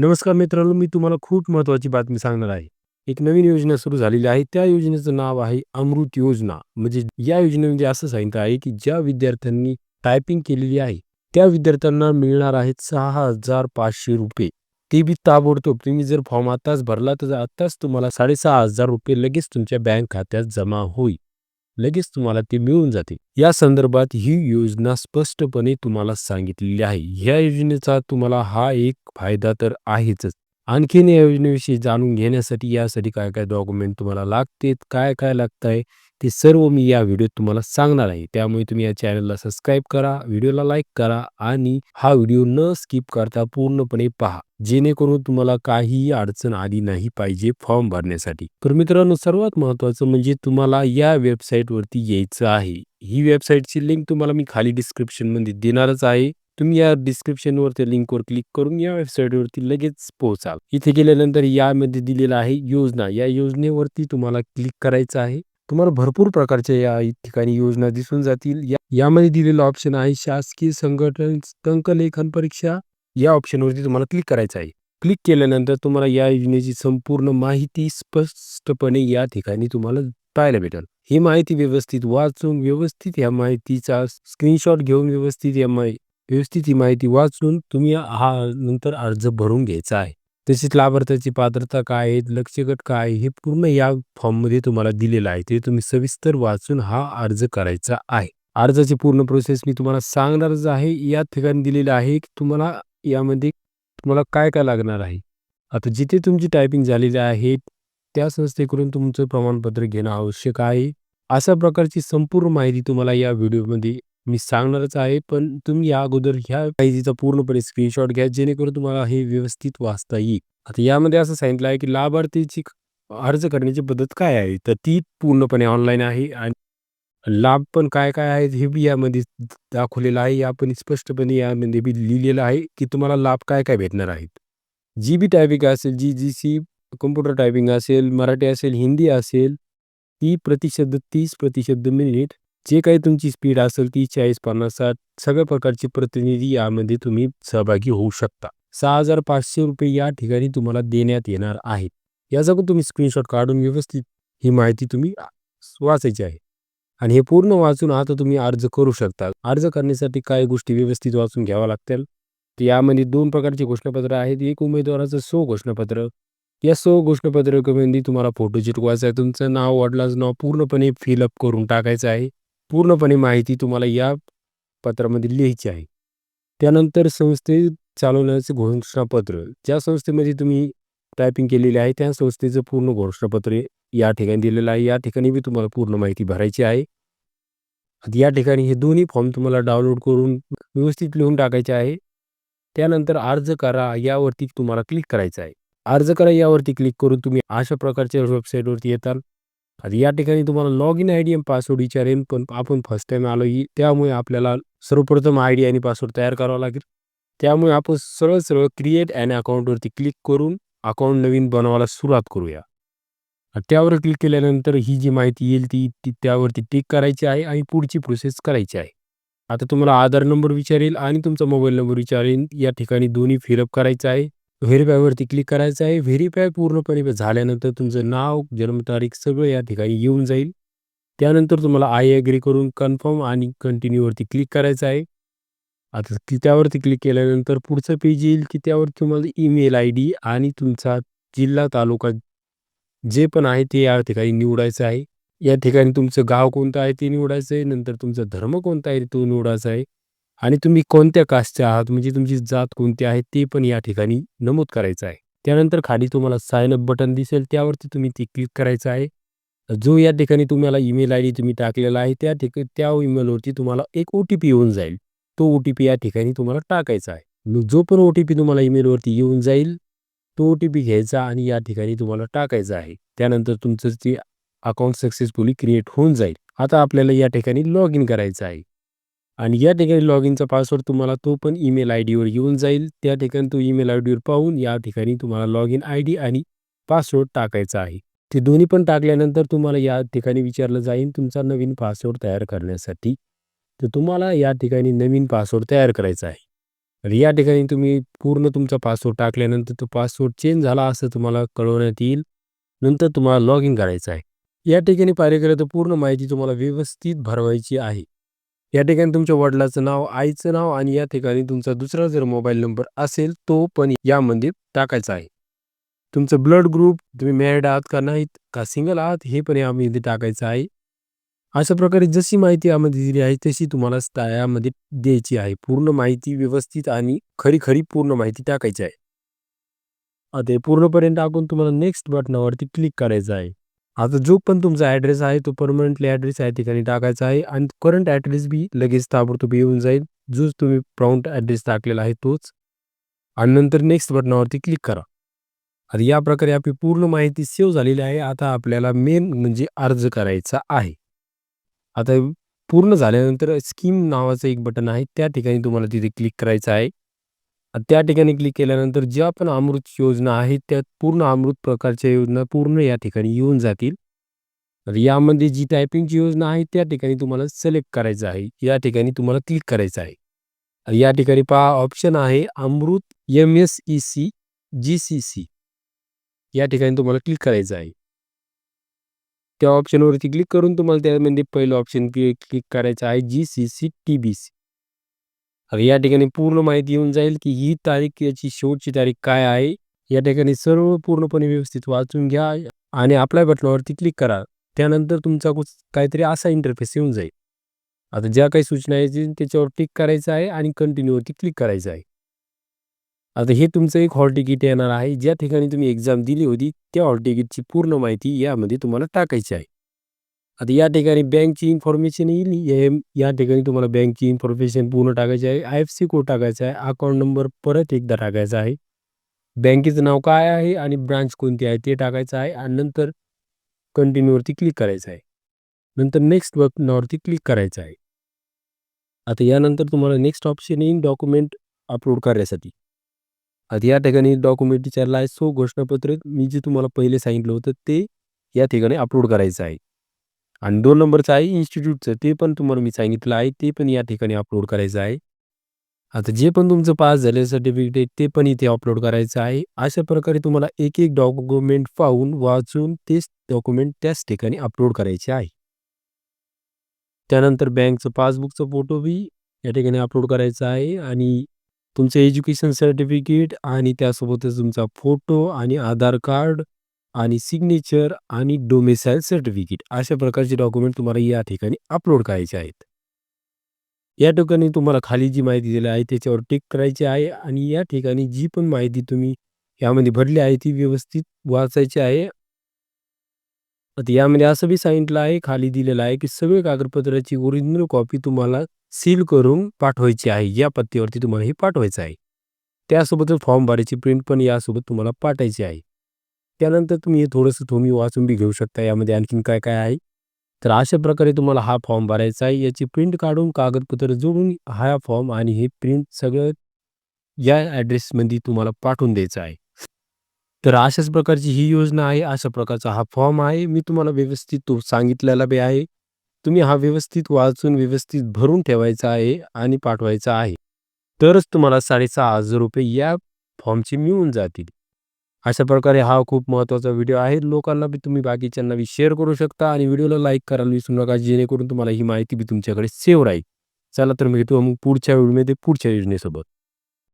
नमस्कार मित्रांनो, मी तुम्हाला खूप महत्त्वाची बातमी सांगणार आहे. एक नवीन योजना सुरू झालेली आहे. त्या योजनेचं नाव आहे अमृत योजना. म्हणजे या योजनेमध्ये असं सांगितलं आहे, की ज्या विद्यार्थ्यांनी टायपिंग केलेली आहे, त्या विद्यार्थ्यांना मिळणार आहेत ₹6,500 ते बी ताबडतोब. तुम्ही जर फॉर्म आत्ताच भरला, तर आत्ताच तुम्हाला ₹6,500 लगेच तुमच्या बँक खात्यात जमा होईल. लगेच तुम्हाला ते मिळून जाते. या संदर्भात ही योजना स्पष्टपणे तुम्हाला सांगितलेली आहे. ह्या योजनेचा तुम्हाला हा एक फायदा तर आहेच. आणखीन या योजनेविषयी जाणून घेण्यासाठी यासाठी काय काय डॉक्युमेंट तुम्हाला लागते, काय काय लागतं आहे, ते सर्व मी या व्हिडिओत तुम्हाला सांगणार आहे. त्यामुळे तुम्ही या चॅनलला सबस्क्राईब करा, व्हिडिओला लाईक करा आणि हा व्हिडिओ न स्किप करता पूर्णपणे पहा. जेणेकरून तुम्हाला काहीही अडचण आली नाही पाहिजे फॉर्म भरण्यासाठी. तर मित्रांनो, सर्वात महत्त्वाचं म्हणजे तुम्हाला या वेबसाईटवरती यायचं आहे. ही वेबसाईटची लिंक तुम्हाला मी खाली डिस्क्रिप्शनमध्ये देणारच आहे. तुम्ही या डिस्क्रिप्शनवर त्या लिंकवर क्लिक करून या वेबसाईटवरती लगेच पोहोचाल. इथे गेल्यानंतर यामध्ये दिलेलं आहे योजना. या योजनेवरती तुम्हाला क्लिक करायचं आहे. तुम्हाला भरपूर प्रकारच्या या ठिकाणी योजना दिसून जातील. यामध्ये दिलेलं ऑप्शन आहे शासकीय संघटन टंकलेखन परीक्षा. या ऑप्शनवरती तुम्हाला क्लिक करायचं आहे. क्लिक केल्यानंतर तुम्हाला या योजनेची संपूर्ण माहिती स्पष्टपणे या ठिकाणी तुम्हाला पाहायला भेटेल. ही माहिती व्यवस्थित वाचून, व्यवस्थित या माहितीचा स्क्रीनशॉट घेऊन, व्यवस्थित या माहिती व्यवस्थित ही माहिती वाचून तुम्ही हा नंतर अर्ज भरून घ्यायचा आहे. तसेच लाभार्थ्याची पात्रता काय आहे, लक्ष्यगट काय आहे, हे पूर्ण या फॉर्ममध्ये तुम्हाला दिलेलं आहे. ते तुम्ही सविस्तर वाचून हा अर्ज करायचा आहे. अर्जाची पूर्ण प्रोसेस मी तुम्हाला सांगणारच आहे. या ठिकाणी दिलेलं आहे, की तुम्हाला यामध्ये तुम्हाला काय काय लागणार आहे. आता जिथे तुमची टायपिंग झालेली आहे, त्या संस्थेकडून तुमचं प्रमाणपत्र घेणं आवश्यक आहे. अशा प्रकारची संपूर्ण माहिती तुम्हाला या व्हिडिओमध्ये मी सांगणारच आहे. पण तुम्ही या अगोदर ह्या माहितीचा पूर्णपणे स्क्रीनशॉट घ्या, जेणेकरून तुम्हाला हे व्यवस्थित वाचता येईल. आता यामध्ये असं सांगितलं आहे, की लाभार्थीची अर्ज करण्याची पद्धत काय आहे, तर ती पूर्णपणे ऑनलाईन आहे आणि लाभ पण काय काय आहेत हे बी यामध्ये दाखवलेलं आहे. आपण स्पष्टपणे यामध्ये बी लिहिलेलं आहे, की तुम्हाला लाभ काय काय भेटणार आहेत. जी बी टायपिंग असेल, G G C computer typing असेल, मराठी असेल, हिंदी असेल, ती प्रतिशब्द तीस प्रतिशब्द मिनिट जे काही तुमची स्पीड असेल ती 40, 50, 60 सगळ्या प्रकारचे प्रतिनिधी यामध्ये तुम्ही सहभागी होऊ शकता. ₹6,500 या ठिकाणी तुम्हाला देण्यात येणार आहेत. याचा पण तुम्ही स्क्रीनशॉट काढून व्यवस्थित ही माहिती तुम्ही वाचायची आहे. आणि हे पूर्ण वाचून आता तुम्ही अर्ज करू शकता. अर्ज करण्यासाठी काय गोष्टी व्यवस्थित वाचून घ्याव्या लागतील. तर यामध्ये दोन प्रकारचे घोषणापत्र आहेत. एक उमेदवाराचं सो घोषणापत्र. या सो घोषणापत्रामध्ये तुम्हाला फोटो चिटकवायचा आहे. तुमचं नाव, वडिलांचं नाव पूर्णपणे फिलअप करून टाकायचं आहे. पूर्णपणे माहिती तुम्हाला या पत्रामध्ये लिहायची आहे. त्यानंतर संस्थे चालवण्याचं घोषणापत्र. ज्या संस्थेमध्ये तुम्ही टायपिंग केलेली आहे, त्या संस्थेचं पूर्ण घोषणापत्र या ठिकाणी दिलेलं आहे. या ठिकाणी बी तुम्हाला पूर्ण माहिती भरायची आहे. या ठिकाणी हे दोन्ही फॉर्म तुम्हाला डाउनलोड करून व्यवस्थित लिहून टाकायचे आहे. त्यानंतर अर्ज करा यावरती तुम्हाला क्लिक करायचं आहे. अर्ज करा यावरती क्लिक करून तुम्ही अशा प्रकारच्या वेबसाईटवरती येताल. आता या ठिकाणी तुम्हाला लॉग इन आय डी आणि पासवर्ड विचारेन पण आपण फर्स्ट टाईम आलो ही त्यामुळे आपल्याला सर्वप्रथम आय डी आणि पासवर्ड तयार करावा लागेल. त्यामुळे आपण सरळ सरळ क्रिएट अँड अकाउंटवरती क्लिक करून अकाउंट नवीन बनवायला सुरुवात करूया. त्यावर क्लिक केल्यानंतर ही जी माहिती येईल ती ती त्यावरती टिक करायची आहे आणि पुढची प्रोसेस करायची आहे. आता तुम्हाला आधार नंबर विचारेल आणि तुमचा मोबाईल नंबर विचारेल. या ठिकाणी दोन्ही फिलअप करायचं आहे. व्हेरीफायवरती क्लिक करायचं आहे. व्हेरीफाय पूर्णपणे झाल्यानंतर तुमचं नाव, जन्मतारीख सगळं या ठिकाणी येऊन जाईल. त्यानंतर तुम्हाला आय ॲग्री करून कन्फर्म आणि कंटिन्यूवरती क्लिक करायचं आहे. आता त्यावरती क्लिक केल्यानंतर पुढचं पेज येईल, की त्यावर तुम्हाला ईमेल आय डी आणि तुमचा जिल्हा, तालुका जे पण आहे ते या ठिकाणी निवडायचं आहे. या ठिकाणी तुमचं गाव कोणतं आहे ते निवडायचं आहे. नंतर तुमचा धर्म कोणता आहे तो निवडायचा आहे. आणि तुम्ही कोणत्या कास्टचे आहात म्हणजे तुमची जात कोणती आहे ते पण या ठिकाणी नमूद करायचं आहे. त्यानंतर खाली तुम्हाला साइन अप बटन दिसेल त्यावरती तुम्ही ते क्लिक करायचं आहे. जो या ठिकाणी तुम्हाला ईमेल आयडी तुम्ही टाकलेला आहे त्या ठिकाणी त्या ईमेलवरती तुम्हाला एक ओ-टी-पी येऊन जाईल. तो ओ-टी-पी या ठिकाणी तुम्हाला टाकायचा आहे. जो पण ओ-टी-पी तुम्हाला ईमेलवरती येऊन जाईल, तो ओ-टी-पी घ्यायचा आणि या ठिकाणी तुम्हाला टाकायचा आहे. त्यानंतर तुमचं ते अकाउंट सक्सेसफुली क्रिएट होऊन जाईल. आता आपल्याला या ठिकाणी लॉग इन करायचं आहे. आणि या ठिकाणी लॉग इनचा पासवर्ड तुम्हाला तो पण ईमेल आय डीवर येऊन जाईल. त्या ठिकाणी तो ईमेल आय डीवर पाहून या ठिकाणी तुम्हाला लॉग इन आय डी आणि पासवर्ड टाकायचा आहे. ते दोन्ही पण टाकल्यानंतर तुम्हाला या ठिकाणी विचारलं जाईल तुमचा नवीन पासवर्ड तयार करण्यासाठी. तर तुम्हाला या ठिकाणी नवीन पासवर्ड तयार करायचा आहे. तर या ठिकाणी तुम्ही पूर्ण तुमचा पासवर्ड टाकल्यानंतर तो पासवर्ड चेंज झाला असं तुम्हाला कळवण्यात येईल. नंतर तुम्हाला लॉग इन करायचं आहे. या ठिकाणी पाहिलं गेलं तर पूर्ण माहिती तुम्हाला व्यवस्थित भरवायची आहे. या ठिकाणी तुमच्या वडिलाचं नाव, आईचं नाव आणि या ठिकाणी तुमचा दुसरा जर मोबाईल नंबर असेल तो पण यामध्ये टाकायचा आहे. तुमचं ब्लड ग्रुप, तुम्ही मॅरिड आहात का नाहीत का सिंगल आहात हे पण यामध्ये टाकायचं आहे. अशा प्रकारे जशी माहिती यामध्ये दिली आहे तशी तुम्हाला यामध्ये द्यायची आहे. पूर्ण माहिती व्यवस्थित आणि खरी-खरी पूर्ण माहिती टाकायची आहे. आता हे पूर्णपर्यंत टाकून तुम्हाला नेक्स्ट बटनावरती क्लिक करायचं आहे. आता जो पण तुमचा ॲड्रेस आहे तो परमनंटली ॲड्रेस या ठिकाणी टाकायचा आहे आणि करंट ॲड्रेस बी लगेच ताबडतोब येऊन जाईल. जोच तुम्ही प्रॉम्प्ट ॲड्रेस टाकलेला आहे तोच. आणि नंतर नेक्स्ट बटनावरती क्लिक करा. आता या प्रकारे आपली पूर्ण माहिती सेव्ह झालेली आहे. आता आपल्याला मेन म्हणजे अर्ज करायचा आहे. आता पूर्ण झाल्यानंतर स्कीम नावाचं एक बटन आहे. त्या ठिकाणी तुम्हाला तिथे क्लिक करायचं आहे. त्या ठिकाणी क्लिक केल्यानंतर ज्या पण अमृत योजना आहेत त्या पूर्ण अमृत प्रकारच्या योजना पूर्ण या ठिकाणी येऊन जातील. तर यामध्ये जी टायपिंगची योजना आहे त्या ठिकाणी तुम्हाला सिलेक्ट करायचं आहे. या ठिकाणी तुम्हाला क्लिक करायचं आहे. या ठिकाणी पहा ऑप्शन आहे अमृत एम-एस-ई-सी जी-सी-सी. या ठिकाणी तुम्हाला क्लिक करायचं आहे. त्या ऑप्शनवरती क्लिक करून तुम्हाला त्यामध्ये म्हणजे पहिलं ऑप्शन क्लिक करायचं आहे जी-सी-सी टी-बी-सी. तर या ठिकाणी पूर्ण माहिती येऊन जाईल की ही तारीख याची शेवटची तारीख काय आहे. या ठिकाणी सर्व पूर्णपणे व्यवस्थित वाचून घ्या आणि अप्लाय बटनावरती क्लिक करा. त्यानंतर तुमचा काहीतरी असा इंटरफेस येऊन जाईल. आता ज्या काही सूचना येतील त्याच्यावर टिक करायचं आहे आणि कंटिन्यूवरती क्लिक करायचं आहे. आता हे तुमचं एक हॉल तिकीट येणार आहे. ज्या ठिकाणी तुम्ही एक्झाम दिली होती त्या हॉल तिकीटची पूर्ण माहिती यामध्ये तुम्हाला टाकायची आहे. आता या ठिकाणी बँकची इन्फॉर्मेशन येईल. या ठिकाणी तुम्हाला बँकची इन्फॉर्मेशन पूर्ण टाकायची आहे. आय-एफ-सी कोड टाकायचा आहे. अकाउंट नंबर परत एकदा टाकायचा आहे. बँकेचं नाव काय आहे आणि ब्रांच कोणती आहे ते टाकायचं आहे आणि नंतर कंटिन्यूवरती क्लिक करायचं आहे. नंतर नेक्स्ट बटनावरती क्लिक करायचं आहे. आता यानंतर तुम्हाला नेक्स्ट ऑप्शन येईल डॉक्युमेंट अपलोड करण्यासाठी. आता या ठिकाणी डॉक्युमेंट विचारला आहे सो घोषणापत्र मी जे तुम्हाला पहिले सांगितलं होतं ते या ठिकाणी अपलोड करायचं आहे. आणि दोन नंबरचं आहे इन्स्टिट्यूटचं ते पण तुम्हाला मी सांगितलं आहे ते पण या ठिकाणी अपलोड करायचं आहे. आता जे पण तुमचं पास झालेलं सर्टिफिकेट आहे ते पण इथे अपलोड करायचं आहे. अशा प्रकारे तुम्हाला एक-एक डॉक्युमेंट पाहून, वाचून तेच डॉक्युमेंट त्याच ठिकाणी अपलोड करायचे आहे. त्यानंतर बँकचं पासबुकचं फोटो बी या ठिकाणी अपलोड करायचा आहे आणि तुमचं एज्युकेशन सर्टिफिकेट आणि त्यासोबतच तुमचा फोटो आणि आधार कार्ड आणि सिग्नेचर आणि डोमेसाईल सर्टिफिकेट अशा प्रकारचे डॉक्युमेंट तुम्हाला या ठिकाणी अपलोड करायचे आहेत. या ठिकाणी तुम्हाला खाली जी माहिती दिली आहे त्याच्यावर टिक करायची आहे आणि या ठिकाणी जी पण माहिती तुम्ही यामध्ये भरली आहे ती व्यवस्थित वाचायची आहे. आता यामध्ये असं बी सांगितलं आहे खाली दिलेलं आहे की सगळे कागदपत्राची ओरिजिनल कॉपी तुम्हाला सील करून पाठवायची आहे. या पत्त्यावरती तुम्हाला हे पाठवायचं आहे. त्यासोबतच फॉर्म भरायची प्रिंट पण यासोबत तुम्हाला पाठवायची आहे. त्यानंतर तुम्ही हे थोडंसं तुम्ही वाचून बी घेऊ शकता यामध्ये आणखीन काय-काय आहे. तर अशा प्रकारे तुम्हाला हा फॉर्म भरायचा आहे. याची प्रिंट काढून कागदपत्र जोडून हा फॉर्म आणि हे प्रिंट सगळं या ॲड्रेसमध्ये तुम्हाला पाठवून द्यायचं आहे. तर अशाच प्रकारची ही योजना आहे. अशा प्रकारचा हा फॉर्म आहे. मी तुम्हाला व्यवस्थित तो सांगितलेला बी आहे. तुम्ही हा व्यवस्थित वाचून व्यवस्थित भरून ठेवायचा आहे आणि पाठवायचा आहे. तरच तुम्हाला ₹6,500 या फॉर्मचे मिळून जातील. अशा प्रकारे हा खूप महत्त्वाचा व्हिडिओ आहे. लोकांना बी तुम्ही बाकीच्यांना बी शेअर करू शकता आणि व्हिडिओला लाईक करायला विसरू नका जेणेकरून तुम्हाला ही माहिती बी तुमच्याकडे सेव्ह राहील. चला तर भेटू मग पुढच्या व्हिडिओमध्ये पुढच्या योजनेसोबत.